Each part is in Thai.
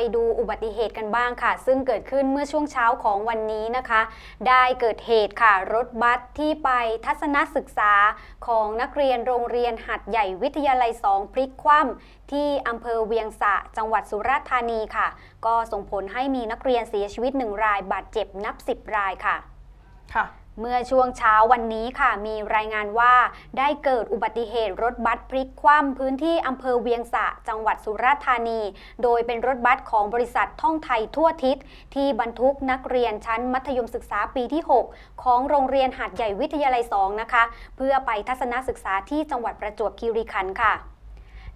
ไปดูอุบัติเหตุกันบ้างค่ะ ซึ่งเกิดขึ้นเมื่อช่วงเช้าของวันนี้นะคะ ได้เกิดเหตุค่ะ รถบัสที่ไปทัศนศึกษาของนักเรียนโรงเรียนหัดใหญ่วิทยาลัย 2 พลิกคว่ำที่อำเภอเวียงสะจังหวัดสุราษฎร์ธานีค่ะ ก็ส่งผลให้มีนักเรียนเสียชีวิต1รายบาดเจ็บนับ 10 รายค่ะค่ะ เมื่อช่วงเช้าวันนี้ค่ะมีรายงานว่าได้เกิดอุบัติเหตุรถบัสพลิกคว่ำพื้นที่อำเภอเวียงสะจังหวัดสุราษฎร์ธานี โดยเป็นรถบัสของบริษัทท่องไทยทั่วทิศ ที่บรรทุกนักเรียนชั้นมัธยมศึกษาปีที่ 6 ของโรงเรียนหาดใหญ่วิทยาลัย 2 นะคะ เพื่อไปทัศนศึกษาที่จังหวัดประจวบคีรีขันธ์ค่ะ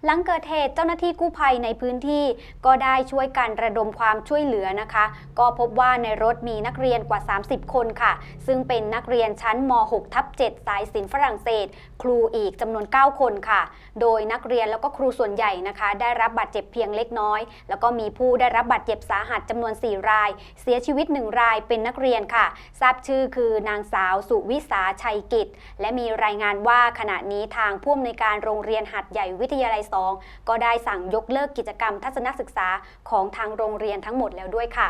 หลังเกิดเหตุเจ้าหน้าที่กู้ภัยในพื้นที่ก็ได้ช่วยกันระดมความช่วยเหลือนะคะ ก็พบว่าในรถมีนักเรียนกว่า 30 คนค่ะ ซึ่งเป็นนักเรียนชั้นม .6 ทับ7สายศิลป์ฝรั่งเศส ครูอีกจำนวน 9 คนค่ะ โดยนักเรียนแล้วก็ครูส่วนใหญ่นะคะ ได้รับบาดเจ็บเพียงเล็กน้อย แล้วก็มีผู้ได้รับบาดเจ็บสาหัสจำนวน 4 ราย เสียชีวิต 1 รายเป็นนักเรียนค่ะ ทราบชื่อคือนางสาวสุวิสาชัยกิจ และมีรายงานว่าขณะนี้ทางผู้อำนวยการโรงเรียนหัดใหญ่วิทยาลัย2 ก็ได้สั่งยกเลิกกิจกรรมทัศนศึกษาของทางโรงเรียนทั้งหมดแล้วด้วยค่ะ